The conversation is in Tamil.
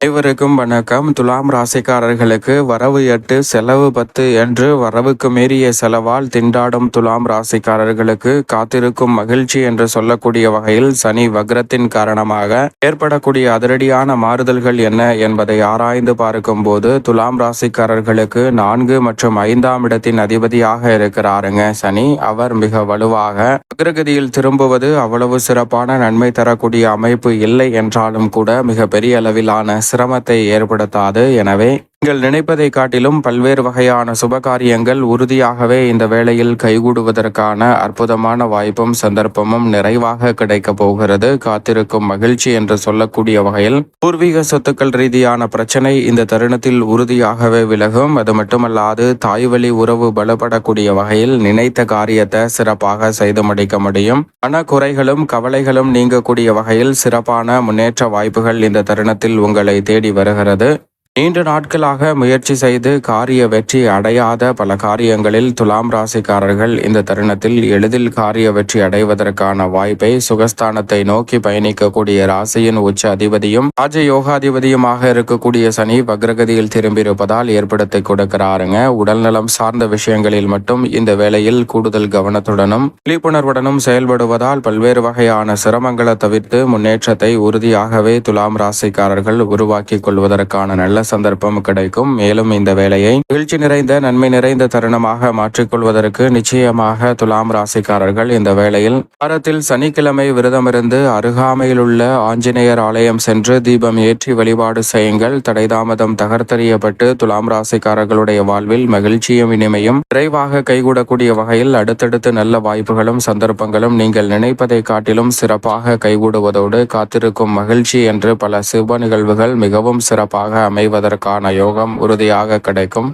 அனைவருக்கும் வணக்கம். துலாம் ராசிக்காரர்களுக்கு வரவு எட்டு செலவு பத்து என்று வரவுக்கு மீறிய செலவால் திண்டாடும் துலாம் ராசிக்காரர்களுக்கு காத்திருக்கும் மகிழ்ச்சி என்று சொல்லக்கூடிய வகையில் சனி வக்ரத்தின் காரணமாக ஏற்படக்கூடிய அதிரடியான மாறுதல்கள் என்ன என்பதை ஆராய்ந்து பார்க்கும் போது துலாம் ராசிக்காரர்களுக்கு நான்கு மற்றும் ஐந்தாம் இடத்தின் அதிபதியாக இருக்கிறாருங்க. சனி அவர் மிக வலுவாக வக்ரகதியில் திரும்புவது அவ்வளவு சிறப்பான நன்மை தரக்கூடிய அமைப்பு இல்லை என்றாலும் கூட மிக பெரிய அளவிலான சிரமத்தை ஏற்படுத்தாது. எனவே நீங்கள் நினைப்பதை காட்டிலும் பல்வேறு வகையான சுபகாரியங்கள் உறுதியாகவே இந்த வேளையில் கைகூடுவதற்கான அற்புதமான வாய்ப்பும் சந்தர்ப்பமும் நிறைவாக கிடைக்க போகிறது. காத்திருக்கும் மகிழ்ச்சி என்று சொல்லக்கூடிய வகையில் பூர்வீக சொத்துக்கள் ரீதியான பிரச்சனை இந்த தருணத்தில் உறுதியாகவே விலகும். அது மட்டுமல்லாது தாய்வழி உறவு பலப்படக்கூடிய வகையில் நினைத்த காரியத்தை சிறப்பாக செய்து முடிக்க முடியும். பண குறைகளும் கவலைகளும் நீங்கக்கூடிய வகையில் சிறப்பான முன்னேற்ற வாய்ப்புகள் இந்த தருணத்தில் உங்களை தேடி வருகிறது. நீண்ட நாட்களாக முயற்சி செய்து காரிய வெற்றி அடையாத பல காரியங்களில் துலாம் ராசிக்காரர்கள் இந்த தருணத்தில் எளிதில் காரிய வெற்றி அடைவதற்கான வாய்ப்பை சுகஸ்தானத்தை நோக்கி பயணிக்கக்கூடிய ராசியின் உச்ச அதிபதியும் ராஜ யோகாதிபதியுமாக இருக்கக்கூடிய சனி வக்ரகதியில் திரும்பியிருப்பதால் ஏற்படுத்தி கொடுக்கிறாருங்க. உடல்நலம் சார்ந்த விஷயங்களில் மட்டும் இந்த வேளையில் கூடுதல் கவனத்துடனும் விழிப்புணர்வுடனும் செயல்படுவதால் பல்வேறு வகையான சிரமங்களை தவிர்த்து முன்னேற்றத்தை உறுதியாகவே துலாம் ராசிக்காரர்கள் உருவாக்கிக் கொள்வதற்கான நல்ல சந்தர்ப்பம் கிடைக்கும். மேலும் இந்த வேலையை மகிழ்ச்சி நிறைந்த நன்மை நிறைந்த தருணமாக மாற்றிக்கொள்வதற்கு நிச்சயமாக துலாம் ராசிக்காரர்கள் இந்த வேளையில் வாரத்தில் சனிக்கிழமை விரதமிருந்து அருகாமையில் உள்ள ஆஞ்சநேயர் ஆலயம் சென்று தீபம் ஏற்றி வழிபாடு செய்யுங்கள். தடைதாமதம் தகர்த்தறியப்பட்டு துலாம் ராசிக்காரர்களுடைய வாழ்வில் மகிழ்ச்சியும் இனிமையும் விரைவாக கைகூடக்கூடிய வகையில் அடுத்தடுத்து நல்ல வாய்ப்புகளும் சந்தர்ப்பங்களும் நீங்கள் நினைப்பதை காட்டிலும் சிறப்பாக கைகூடுவதோடு காத்திருக்கும் மகிழ்ச்சி என்று பல சுப நிகழ்வுகள் மிகவும் சிறப்பாக அமைவதற்கான யோகம் உறுதியாக கிடைக்கும்.